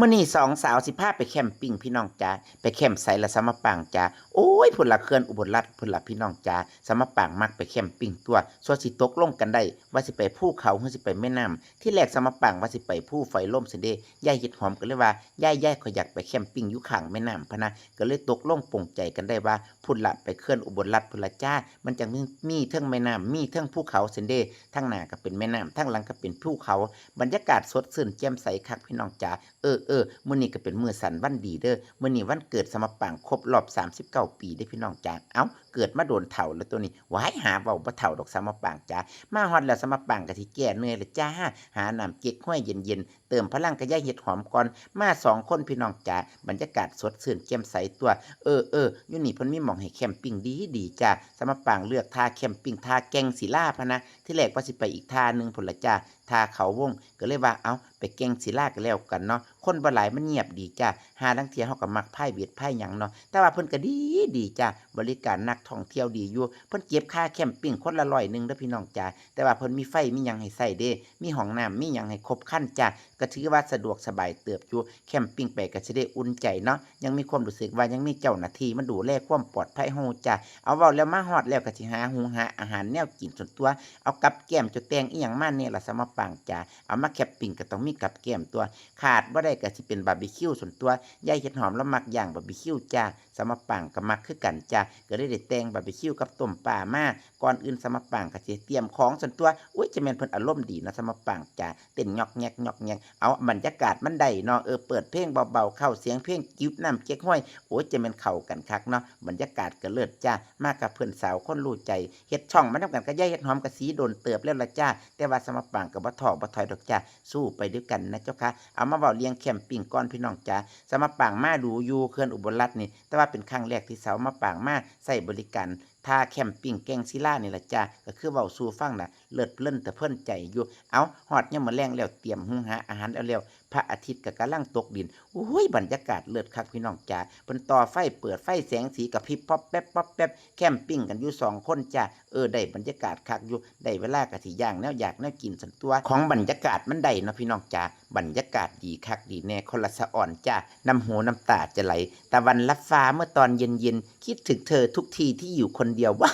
มื่อนี้สองสาวสิพาไปแคมปิ้งพี่น้องจ้าไปแคมป์ไสละสมปังจ้าโอ้ยพุ่นละเคลื่อนอุบลรัฐพุ่นละพี่น้องจ้าสมปังมักไปแคมปิ้งตัวส่วนสิตกลงกันได้ ว่าสิไปภูเขาหรือสิไปแม่น้ำที่แรกสมปังว่าสิไปภูไฟล่มเสิเดย่ายเฮ็ดหอมก็เลยว่าย่ายย่ายขอยอยากไปแคมปิ้งอยู่ข้างแม่น้ำพะนะก็เลยตกลงปงใจกันได้ว่าพุ่นละไปเคลื่อนอุบลรัฐพุ่นละจ้ามันจังมีมีเทิงแม่น้ำมีเทิงภูเขาสิเดทั้งหน้าก็เป็นแม่น้ำทั้งหลังก็เป็นภูเขา บรรยากาศสดชื่นแจ่มใสคักพี่น้องจ๋าเออเออมื้อนี้ก็เป็นมือสันวันดีเด้อมื้อนี้วันเกิดสมปังครบรอบ 39 ปีเด้พี่น้องจ๋าเอ้าเกิดมาโดนเฒ่าแล้วตัวนี้วายหาเว้าบ่เฒ่าดอกสมปังจ๋ามาฮอดแล้วสมปังก็สิแก้เหนื่อยล้วจ้าหาน้ำเก๊กห้วยเย็นๆเติมพลังกระยาเห็ดหอมก่อนมาสองคนพี่น้องจ๋าบรรยากาศสดชื่นแจ่มใสตัวเออเอออยู่นี่เพิ่นมีหมองให้แคมปิ้งดีดีจ้าสมปังเลือกท่าแคมปิ้งท่าแกงศิลาพะนะที่แรกว่าสิไปอีกท่าหนึงพุ่นละจ้า ทาเขาวงก็เลยว่าเอาไปแกงศิลากันแล้วกันเนาะคนบ่หลายมันเงียบดีจ้าหาลังเที่ยเฮาก็มักไพ่เบียดไพ่หยังเนาะแต่ว่าเพิ่นก็ดีดีจ้าบริการนักท่องเที่ยวดีอยู่เพิ่นเก็บค่าแคมปิ้งคนละร้อยหนึงเด้อพี่น้องจ้าแต่ว่าเพิ่นมีไฟมีหยังให้ใส่เด้มีห้องน้ำมีหยังให้ครบครันจ้าก็ถือว่าสะดวกสบายเติบอยู่แคมปิ้งไปก็สิได้อุ่นใจเนาะยังมีความรู้สึกว่ายังมีเจ้าหน้าที่มันดูแลความปลอดภัยเฮาจ้าเอาเว้าแล้วมาฮอดแล้วก็สิหาหุงหาอาหารแนวกินส่วนตัว เอากับแก้มจะแตงอีหยังมาเนี่ยละสมาปังจ้าเอามาแคปปิ้งก็ต้องมีกับแก้มตัว ขาดบ่าได้ก็สิเป็นบาร์บีคิวส่วนตัวยายเห็ดหอมแล้วมักย่างบาร์บีคิวจ้าสมปังก็มักคือกันจ้าก็ได้ได้แต่งบาร์บีคิวกับต้มปลามาก่อนอื่นสมปังก็สิเตรียมของส่วนตัวอุ้ยจะแม่นเพิ่นอารมณ์ดีนะสมปังจ้าเต้นงอกแงกงอกแงกเอาบรรยากาศมันได้เนาะเออเปิดเพลงเบาๆเข้าเสียงเพลงกิ้วน้ำเก๊กห้อยโอ้ยจะแม่นเข้ากันคักเนาะบรรยากาศก็เลิศจ้ามากับเพื่อนสาวคนรู้ใจเฮ็ดช่องมันทำกันก็ย่ายเฮ็ดหอมกะสีโดนเติบแล้วละจ้าแต่ว่าสมปังกับบ่ถอกบ่ถอยดอกจ้าสู้ไปด้วยกันนะเจ้าค่ะเอามาเบาเลี้ยงแคมปิ้งก้อนพี่น้องจ้าสมาปางมาดูอยู่เขื่อนอุบลรัตน์นี่แต่ว่าเป็นครั้งแรกที่สาวมาปางมาใส่บริการ ท่าแคมปิ้งแกงศิล่านี่ละจ้าก็คือเว้าสู่ฟังน่ะเลิศเลิ่นแต่เพิ่นใจอยู่ เอาฮอดยามมื้อแลงแล้วเตรียมหุงหาอาหารแล้วแล้วพระอาทิตย์ก็กำลังตกดินโอ้ยบรรยากาศเลิศคักพี่น้องจ้าเพิ่นต่อไฟเปิดไฟแสงสีกับพริบป๊อปแป๊บป๊อปแป๊บแคมปิ้งกันอยู่สองคนจ้าเออได้บรรยากาศคักอยู่ได้เวลากะสิย่างแนวอยากแนวกินสันตัวของบรรยากาศมันได้เนาะพี่น้องจ้าบรรยากาศดีคักดีแน่คนละสะอ่อนจ้าน้ำหูน้ำตาจะไหลตะวันรับฟ้าเมื่อตอนเย็นๆคิดถึงเธอทุกทีที่อยู่คนเดียวว้า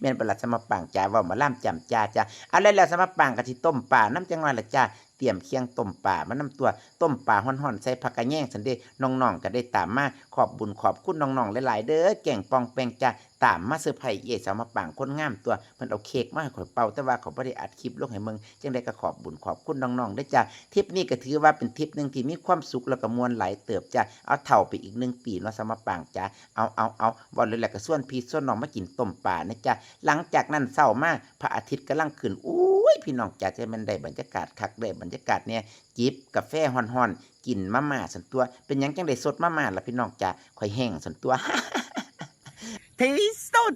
แม่นประหลัดสมปังจ้าว่ามาล่ามจำจ้าจ้าเอาเลยแล้วสมปังกะทิต้มป่าน้ำจังหวะละจ้าเตรียมเคียงต้มป่ามาน้ำตัวต้มป่าห่อนๆใส่ผักกระแยงสันเดน้องๆก็ได้ตามมาขอบบุญขอบคุณน้องๆหลายๆเด้อแก่งปองแปงจ้าตามมาเซอร์ไพรส์เย่สมปังคนงามตัวเพิ่นเอาเค้กมาให้ข่อยเป่าแต่ว่าเขาบ่ได้อัดคลิปลงให้มึงจังได๋ก็ขอบบุญขอบคุณน้องๆเด้จ้าทริปนี้ก็ถือว่าเป็นทริปหนึ่งที่มีความสุขแล้วก็มวลหลายเติบจ้าเอาเท่าไปอีกหนึ่งปีเนาะสมปังจ้าเอาเอาเอาบ่เลยแหละก็ส่วนพี่ส่วนน้องมากินต้มป่านะจ้าหลังจากนั้นเศร้ามาพระอาทิตย์กำลังขึ้นอุ้ยพี่น้องจ๋าจะมันได้บรรยากาศคักได้บรรยากาศเนี่ยจิบกาแฟห่อนๆกินมาม่าสันตัว เป็นยังจังได้สดมาม่าล่ะพี่น้องจ๋าข่อยแห้งสันตัวที่สุด